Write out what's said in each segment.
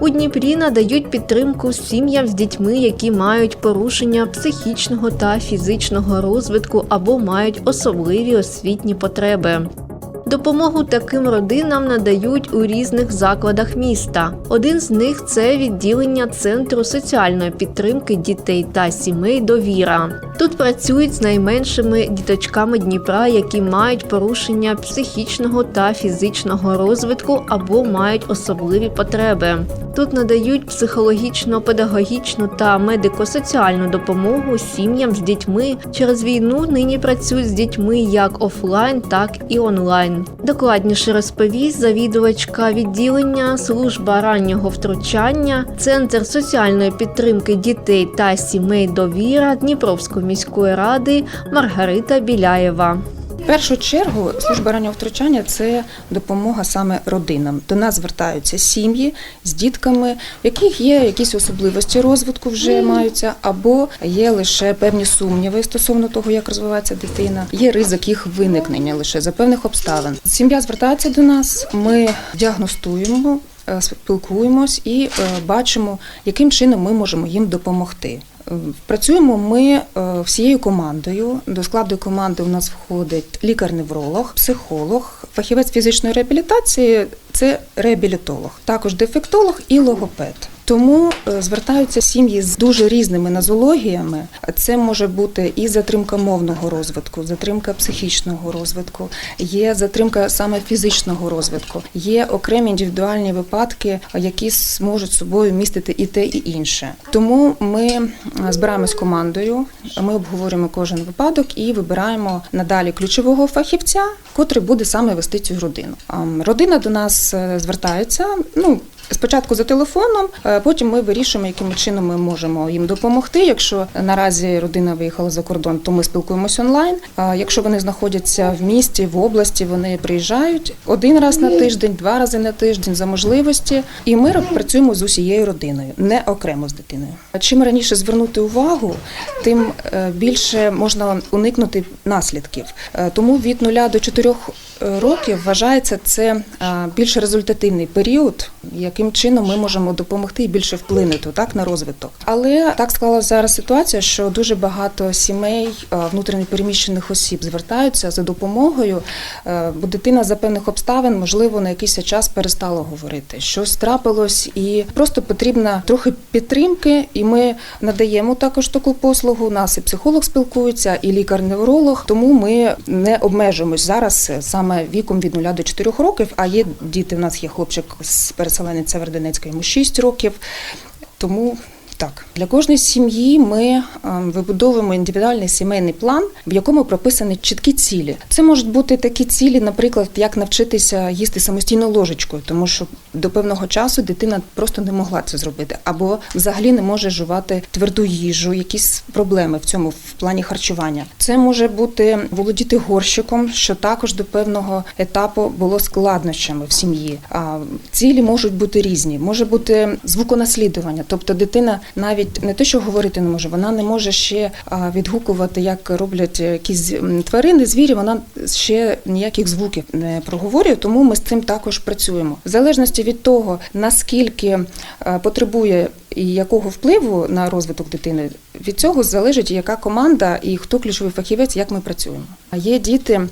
У Дніпрі надають підтримку сім'ям з дітьми, які мають порушення психічного та фізичного розвитку або мають особливі освітні потреби. Допомогу таким родинам надають у різних закладах міста. Один з них це відділення Центру соціальної підтримки дітей та сімей Довіра. Тут працюють з найменшими діточками Дніпра, які мають порушення психічного та фізичного розвитку або мають особливі потреби. Тут надають психологічно-педагогічну та медико-соціальну допомогу сім'ям з дітьми. Через війну нині працюють з дітьми як офлайн, так і онлайн. Докладніше розповість завідувачка відділення служба раннього втручання, центр соціальної підтримки дітей та сімей довіра Дніпровської міської ради Маргарита Біляєва. В першу чергу служба раннього втручання це допомога саме родинам. До нас звертаються сім'ї з дітками, в яких є якісь особливості розвитку, вже маються, або є лише певні сумніви стосовно того, як розвивається дитина. Є ризик їх виникнення лише за певних обставин. Сім'я звертається до нас, ми діагностуємо. Е, Спілкуємось і е, бачимо, яким чином ми можемо їм допомогти. Е, Працюємо ми всією командою. До складу команди у нас входить лікар-невролог, психолог, фахівець фізичної реабілітації це реабілітолог, також дефектолог і логопед. Тому е, звертаються сім'ї з дуже різними нозологіями. Це може бути і затримка мовного розвитку, затримка психічного розвитку, є затримка саме фізичного розвитку, є окремі індивідуальні випадки, які зможуть собою містити і те, і інше. Тому ми е, збираємось командою, ми обговорюємо кожен випадок і вибираємо надалі ключового фахівця, котрий буде саме вести цю родину. Родина до нас е, звертається. Ну Спочатку за телефоном, потім ми вирішуємо, яким чином ми можемо їм допомогти. Якщо наразі родина виїхала за кордон, то ми спілкуємося онлайн. Якщо вони знаходяться в місті, в області, вони приїжджають один раз на тиждень, два рази на тиждень за можливості. І ми працюємо з усією родиною, не окремо з дитиною. Чим раніше звернути увагу, тим е, більше можна уникнути наслідків. Е, Тому від 0 до 4 років вважається це е, більш результативний період, яким чином ми можемо допомогти і більше вплинути так на розвиток. Але так склалася зараз ситуація, що дуже багато сімей е, внутрішньопереміщених осіб звертаються за допомогою, е, бо дитина за певних обставин, можливо, на якийсь час перестала говорити. Щось трапилось, і просто потрібна трохи підтримки. І ми надаємо також таку послугу. Нас і психолог спілкується, і лікар-невролог. Тому ми не обмежуємось зараз е, саме віком від 0 до 4 років. А є діти. У нас є хлопчик з переселенець Северодонецька, йому 6 років. Тому так, для кожної сім'ї ми е, вибудовуємо індивідуальний сімейний план, в якому прописані чіткі цілі. Це можуть бути такі цілі, наприклад, як навчитися їсти самостійно ложечкою, тому що до певного часу дитина просто не могла це зробити, або взагалі не може жувати тверду їжу, якісь проблеми в цьому в плані харчування. Це може бути володіти горщиком, що також до певного етапу було складнощами в сім'ї. А цілі можуть бути різні. Може бути звуконаслідування, тобто дитина навіть не те, що говорити не може, вона не може ще відгукувати, як роблять якісь тварини, звірі. Вона ще ніяких звуків не проговорює, тому ми з цим також працюємо. В залежності від того, наскільки потребує і якого впливу на розвиток дитини, від цього залежить, яка команда і хто ключовий фахівець, як ми працюємо. А є діти,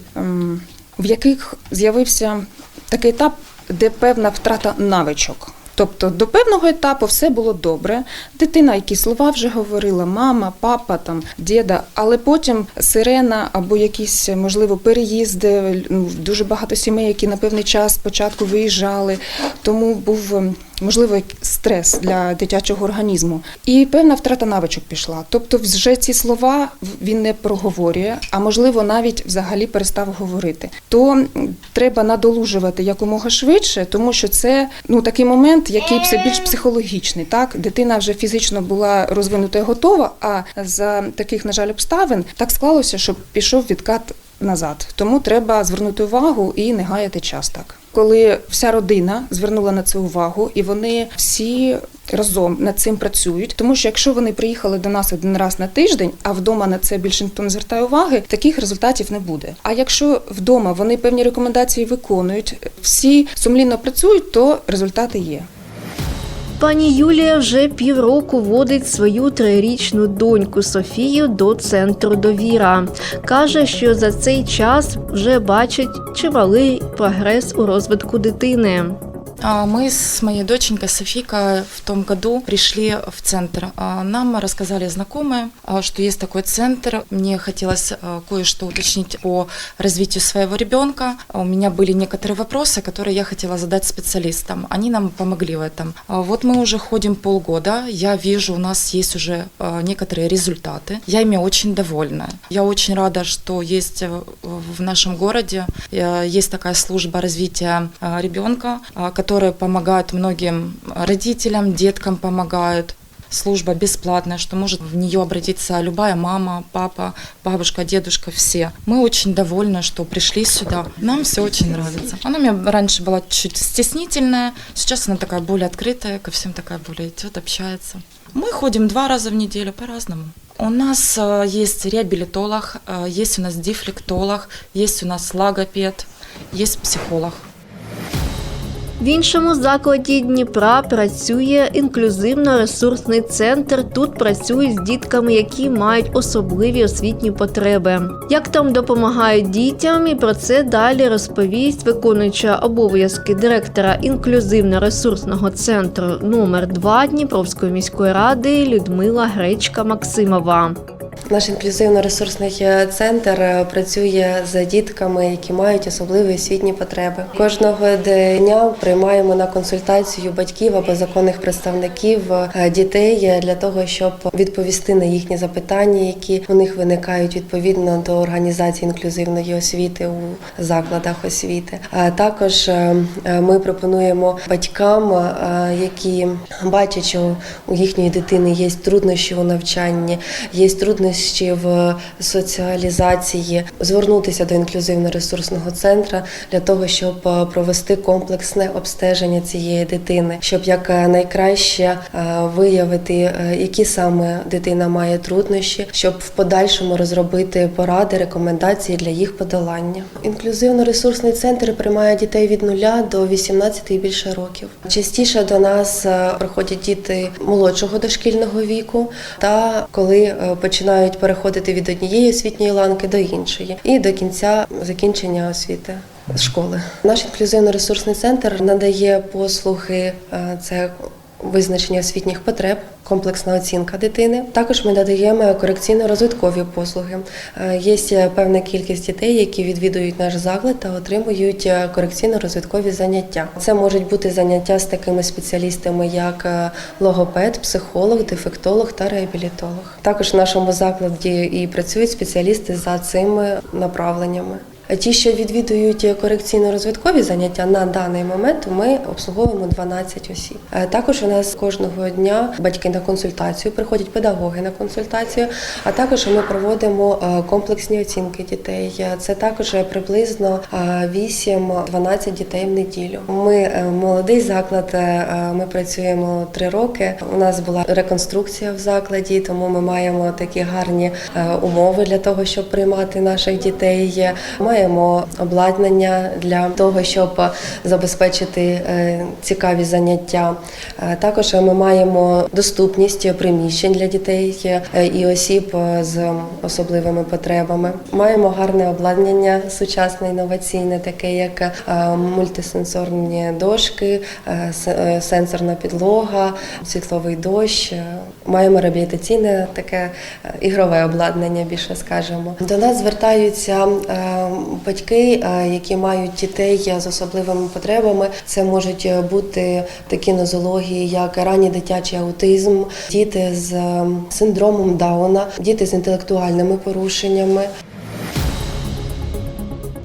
в яких з'явився такий етап, де певна втрата навичок. Тобто до певного етапу все було добре. Дитина, які слова вже говорила, мама, папа, там діда, але потім сирена або якісь можливо переїзди. Ну, дуже багато сімей, які на певний час спочатку виїжджали, тому був ем, можливо стрес для дитячого організму. І певна втрата навичок пішла. Тобто, вже ці слова він не проговорює, а можливо навіть взагалі перестав говорити. То треба надолужувати якомога швидше, тому що це ну такий момент, який все більш психологічний. Так, дитина вже фізично була розвинута і готова. А за таких, на жаль, обставин так склалося, що пішов відкат назад. Тому треба звернути увагу і не гаяти час так. Коли вся родина звернула на це увагу, і вони всі разом над цим працюють. Тому що якщо вони приїхали до нас один раз на тиждень, а вдома на це більше ніхто не звертає уваги, таких результатів не буде. А якщо вдома вони певні рекомендації виконують, всі сумлінно працюють, то результати є. Пані Юлія вже півроку водить свою трирічну доньку Софію до центру довіра. Каже, що за цей час вже бачить чималий прогрес у розвитку дитини. А, Мы с моей доченькой Софийкой в том году пришли в центр. А, Нам рассказали знакомые, а, что есть такой центр. Мне хотелось кое-что уточнить по развитию своего ребенка. У меня были некоторые вопросы, которые я хотела задать специалистам. Они нам помогли в этом. Вот мы уже ходим полгода. Я вижу, у нас есть уже некоторые результаты. Я ими очень довольна. Я очень рада, что есть э, в нашем городе э, есть такая служба развития ребенка, а, которая помогает многим родителям, деткам помогают. Служба бесплатная, что может в нее обратиться любая мама, папа, бабушка, дедушка, все. Мы очень довольны, что пришли сюда. Нам все очень нравится. Она у меня раньше была чуть стеснительная, сейчас она такая более открытая, ко всем такая более идет, общается. Мы ходим два раза в неделю по-разному. У нас э, есть реабилитолог, э, есть у нас дефлектолог, есть у нас логопед, есть психолог. В іншому закладі Дніпра працює інклюзивно-ресурсний центр. Тут працюють з дітками, які мають особливі освітні потреби. Як там допомагають дітям, і про це далі розповість виконуюча обов'язки директора інклюзивно-ресурсного центру номер 2 Дніпровської міської ради Людмила Гречка Максимова. Наш інклюзивно-ресурсний е, центр е, працює з дітками, які мають особливі освітні потреби. Кожного дня приймаємо на консультацію батьків або законних представників е, дітей для того, щоб відповісти на їхні запитання, які у них виникають відповідно до організації інклюзивної освіти у закладах освіти. А також ми пропонуємо батькам, які бачать, що у їхньої дитини є труднощі у навчанні, є труднощі в соціалізації, звернутися до інклюзивно-ресурсного центру для того, щоб е, провести комплексне обстеження цієї дитини, щоб як е, найкраще е, виявити, які саме дитина має труднощі, щоб в подальшому розробити поради, рекомендації для їх подолання. Інклюзивно-ресурсний центр приймає дітей від 0 до 18 і більше років. Частіше до нас приходять діти молодшого дошкільного віку, та коли е, починають переходити від однієї освітньої ланки до іншої, і до кінця закінчення освіти. Школи наш інклюзивно-ресурсний центр надає послуги е, це визначення освітніх потреб, комплексна оцінка дитини. Також ми надаємо корекційно-розвиткові послуги. Е, Є певна кількість дітей, які відвідують наш заклад та отримують е, корекційно-розвиткові заняття. Це можуть бути заняття з такими спеціалістами, як е, логопед, психолог, дефектолог та реабілітолог. Також в нашому закладі і працюють спеціалісти за цими направленнями. Ті, що відвідують корекційно-розвиткові заняття на даний момент, ми обслуговуємо 12 осіб. Е, Також у нас кожного дня батьки на консультацію приходять педагоги на консультацію. А також ми проводимо е, комплексні оцінки дітей. Е, Це також приблизно е, 8-12 дітей в неділю. Ми молодий заклад. Ми працюємо три роки. У нас була реконструкція в закладі, тому ми маємо такі гарні умови для того, щоб приймати наших дітей. Маємо обладнання для того, щоб забезпечити е, цікаві заняття. Е, Також ми маємо доступність приміщень для дітей е, і осіб е, з особливими потребами. Маємо гарне обладнання сучасне інноваційне, таке як е, мультисенсорні дошки, е, е, сенсорна підлога, світловий дощ. Е, Маємо реабілітаційне таке е, ігрове обладнання, більше скажемо. До нас звертаються е, батьки, е, які мають дітей з особливими потребами. Це можуть е, бути такі нозології, як ранній дитячий аутизм, діти з е, синдромом Дауна, діти з інтелектуальними порушеннями.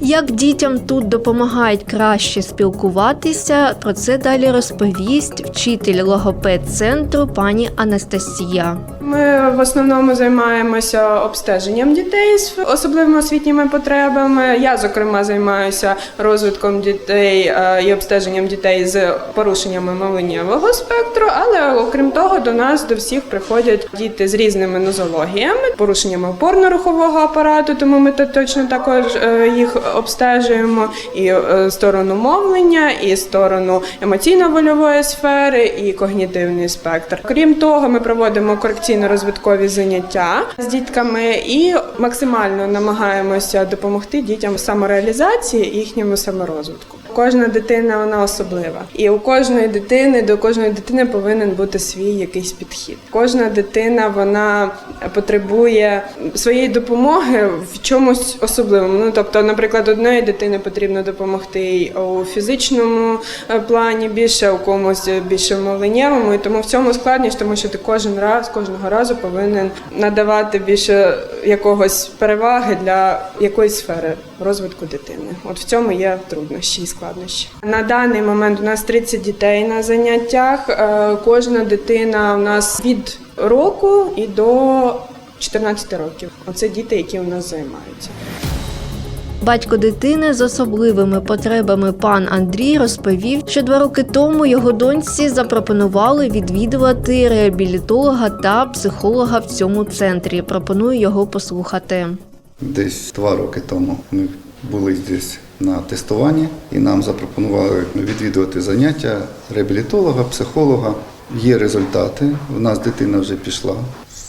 Як дітям тут допомагають краще спілкуватися, про це далі розповість вчитель логопед центру пані Анастасія. Ми в основному займаємося обстеженням дітей з особливими освітніми потребами. Я, зокрема, займаюся розвитком дітей е, і обстеженням дітей з порушеннями мовленнєвого спектру. Але окрім того, до нас до всіх приходять діти з різними нозологіями, порушеннями опорно-рухового апарату, тому ми точно також е, їх обстежуємо і е, сторону мовлення, і сторону емоційно-вольової сфери, і когнітивний спектр. Крім того, ми проводимо корекційно-розвиткові заняття з дітками і максимально намагаємося допомогти дітям самореалізації і їхньому саморозвитку. Кожна дитина вона особлива, і у кожної дитини до кожної дитини повинен бути свій якийсь підхід. Кожна дитина вона потребує своєї допомоги в чомусь особливому. Ну тобто, наприклад, одної дитини потрібно допомогти у фізичному е, плані більше, у комусь більше в мовленнєвому. І тому в цьому складність, тому що ти кожен раз, кожного разу повинен надавати більше якогось переваги для якоїсь сфери розвитку дитини. От в цьому є труднощі складнощі. На даний момент у нас 30 дітей на заняттях. Е, Кожна дитина у нас від року і до 14 років. Оце діти, які у нас займаються. Батько дитини з особливими потребами пан Андрій розповів, що два роки тому його доньці запропонували відвідувати реабілітолога та психолога в цьому центрі. Пропоную його послухати. Десь два роки тому ми були здесь на тестуванні і нам запропонували відвідувати заняття реабілітолога, психолога. Є результати. У нас дитина вже пішла.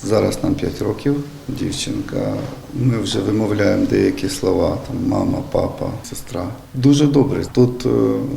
Зараз нам 5 років, дівчинка. Ми вже вимовляємо деякі слова, там мама, папа, сестра. Дуже добре. Тут е,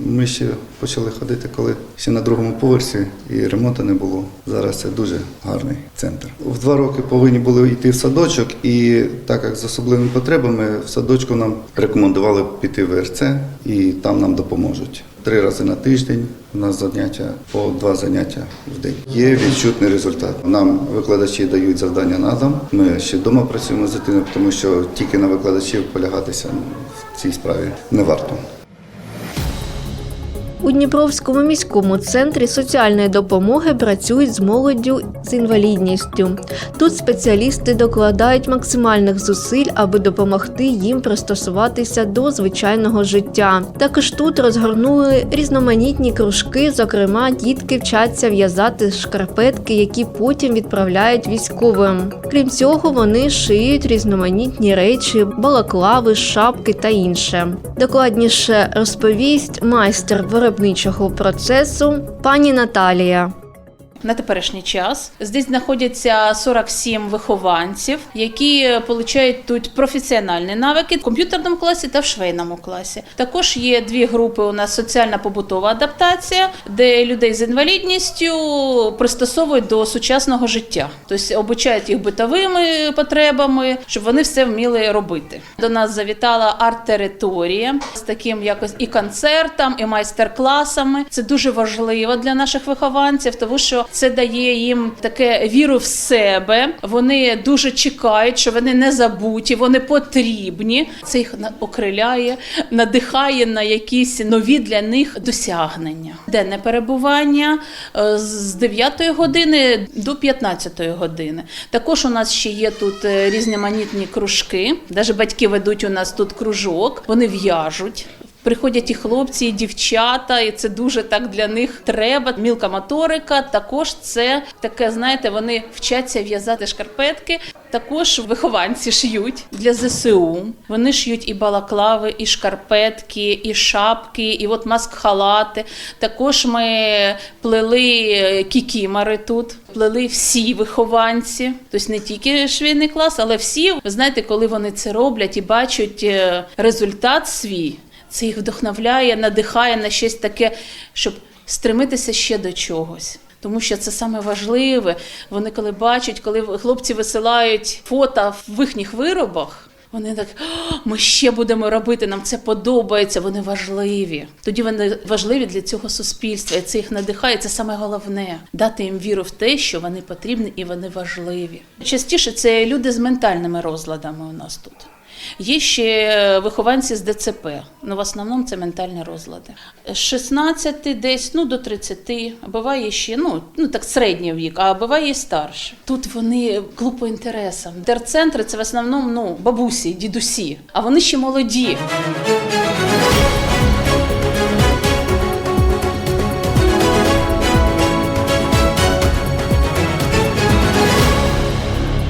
ми ще почали ходити, коли ще на другому поверсі і ремонту не було. Зараз це дуже гарний центр. В два роки повинні були йти в садочок, і так як з особливими потребами в садочку нам рекомендували піти в РЦ, і там нам допоможуть. Три рази на тиждень у нас заняття по два заняття в день. Є відчутний результат. Нам викладачі дають завдання на дом. Ми ще вдома працюємо з дитиною, тому що тільки на викладачів полягатися в цій справі не варто. У Дніпровському міському центрі соціальної допомоги працюють з молоддю з інвалідністю. Тут спеціалісти докладають максимальних зусиль, аби допомогти їм пристосуватися до звичайного життя. Також тут розгорнули різноманітні кружки. Зокрема, дітки вчаться в'язати шкарпетки, які потім відправляють військовим. Крім цього, вони шиють різноманітні речі, балаклави, шапки та інше. Докладніше розповість майстер виробничого процесу пані Наталія. На теперішній час здесь знаходяться 47 вихованців, які отримують тут професіональні навики в комп'ютерному класі та в швейному класі. Також є дві групи. У нас соціальна побутова адаптація, де людей з інвалідністю пристосовують до сучасного життя, тобто обучають їх битовими потребами, щоб вони все вміли робити. До нас завітала арт-територія з таким якось і концертом, і майстер-класами. Це дуже важливо для наших вихованців, тому що це дає їм таке віру в себе. Вони дуже чекають, що вони не забуті, вони потрібні. Це їх окриляє, надихає на якісь нові для них досягнення. Денне перебування е, з 9 години до 15 години. Також у нас ще є тут е, різноманітні кружки. Навіть батьки ведуть у нас тут кружок, вони в'яжуть. Приходять і хлопці, і дівчата, і це дуже так для них треба. Мілка моторика. Також це таке, знаєте, вони вчаться в'язати шкарпетки. Також вихованці шиють для ЗСУ. Вони шиють і балаклави, і шкарпетки, і шапки, і от маск-халати. Також ми плели кікімари тут. Плели всі вихованці, тобто не тільки швейний клас, але всі. Ви знаєте, коли вони це роблять і бачать е, результат свій, це їх вдохновляє, надихає на щось таке, щоб стремитися ще до чогось. Тому що це саме важливе. Вони коли бачать, коли хлопці висилають фото в їхніх виробах. Вони так, ми ще будемо робити, нам це подобається. Вони важливі. Тоді вони важливі для цього суспільства. І це їх надихає. Це саме головне дати їм віру в те, що вони потрібні і вони важливі. Частіше це люди з ментальними розладами у нас тут. Є ще вихованці з ДЦП, ну в основному це ментальні розлади. З 16 десь ну, до 30, а буває ще ну, ну так середній вік, а буває і старше. Тут вони клуб по інтересам. Терцентри це в основному ну, бабусі, дідусі, а вони ще молоді.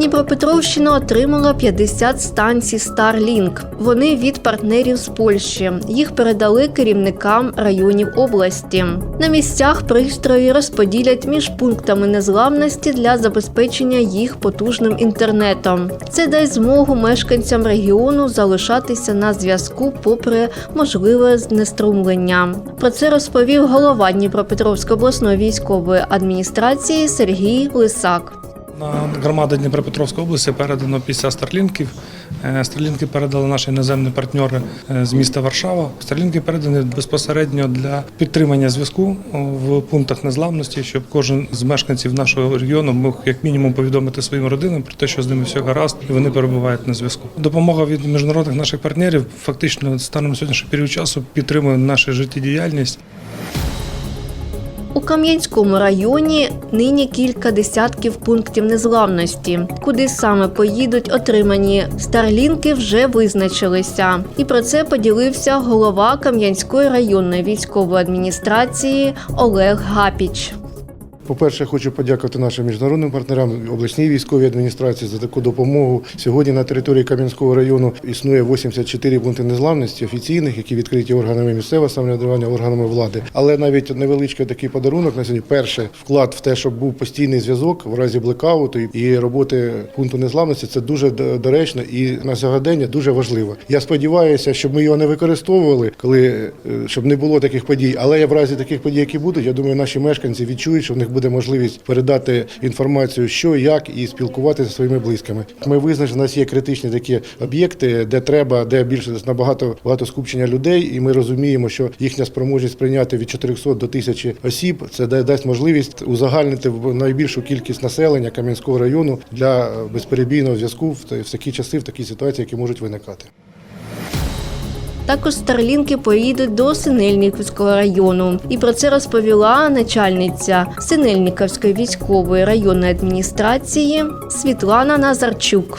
Дніпропетровщина отримала 50 станцій Starlink. Вони від партнерів з Польщі. Їх передали керівникам районів області. На місцях пристрої розподілять між пунктами незламності для забезпечення їх потужним інтернетом. Це дасть змогу мешканцям регіону залишатися на зв'язку попри можливе знеструмлення. Про це розповів голова Дніпропетровської обласної військової адміністрації Сергій Лисак. На громади Дніпропетровської області передано 50 старлінків. Е, Старлінки передали наші іноземні партнери е, з міста Варшава. Старлінки передані безпосередньо для підтримання зв'язку в пунктах незламності, щоб кожен з мешканців нашого регіону мог як мінімум повідомити своїм родинам про те, що з ними все гаразд, і вони перебувають на зв'язку. Допомога від міжнародних наших партнерів фактично станом на сьогоднішній період часу підтримує нашу життєдіяльність. Кам'янському районі нині кілька десятків пунктів незламності. Куди саме поїдуть отримані старлінки, вже визначилися. І про це поділився голова Кам'янської районної військової адміністрації Олег Гапіч. По-перше, хочу подякувати нашим міжнародним партнерам, обласній військовій адміністрації за таку допомогу. Сьогодні на території Кам'янського району існує 84 пункти незламності офіційних, які відкриті органами місцевого самоврядування, органами влади. Але навіть невеличкий такий подарунок на сьогодні. Перше вклад в те, щоб був постійний зв'язок в разі блекауту і роботи пункту незламності. Це дуже доречно і на сьогодення дуже важливо. Я сподіваюся, щоб ми його не використовували, коли е, щоб не було таких подій. Але в разі таких подій, які будуть, я думаю, наші мешканці відчують, що в них буде можливість передати інформацію, що як і спілкуватися зі своїми близькими. Ми визначили, у нас є критичні такі об'єкти, де треба, де більше набагато багато скупчення людей, і ми розуміємо, що їхня спроможність прийняти від 400 до 1000 осіб це да- дасть можливість узагальнити в найбільшу кількість населення Кам'янського району для е, безперебійного зв'язку в такі часи, в такі ситуації, які можуть виникати. Також старлінки поїдуть до Синельниківського району. І про це розповіла начальниця Синельниківської військової районної адміністрації Світлана Назарчук.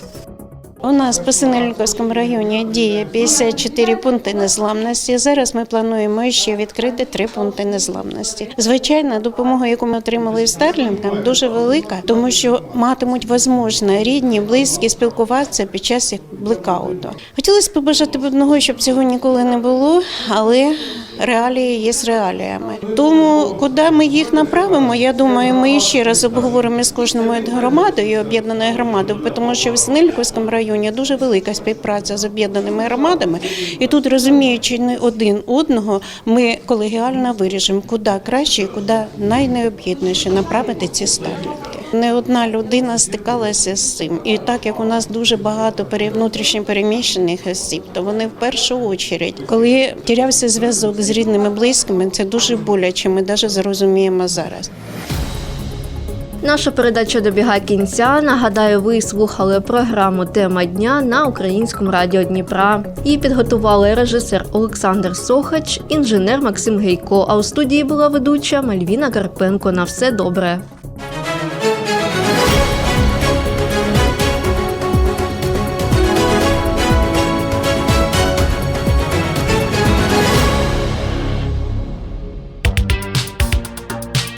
У нас по Синельниковському районі діє 54 пункти незламності. Зараз ми плануємо ще відкрити три пункти незламності. Звичайно, допомога, яку ми отримали з Старлінкам, дуже велика, тому що матимуть можливість рідні, близькі спілкуватися під час блекауту. Хотілося б побажати одного, щоб цього ніколи не було, але реалії є з реаліями. Тому куди ми їх направимо, я думаю, ми ще раз обговоримо з кожною громадою, об'єднаною громадою, тому що в Синельниковському районі дуже велика співпраця з об'єднаними громадами, і тут розуміючи не один одного, ми колегіально вирішимо, куди краще і куди найнеобхідніше направити ці старлінки. Не одна людина стикалася з цим, і так як у нас дуже багато пере- внутрішньо переміщених осіб, то вони в першу чергу, коли тірявся зв'язок з рідними близькими, це дуже боляче. Ми навіть зрозуміємо зараз. Наша передача добігає кінця. Нагадаю, ви слухали програму Тема дня на українському радіо Дніпра. Її підготували режисер Олександр Сохач, інженер Максим Гейко. А у студії була ведуча Мальвіна Карпенко. На все добре.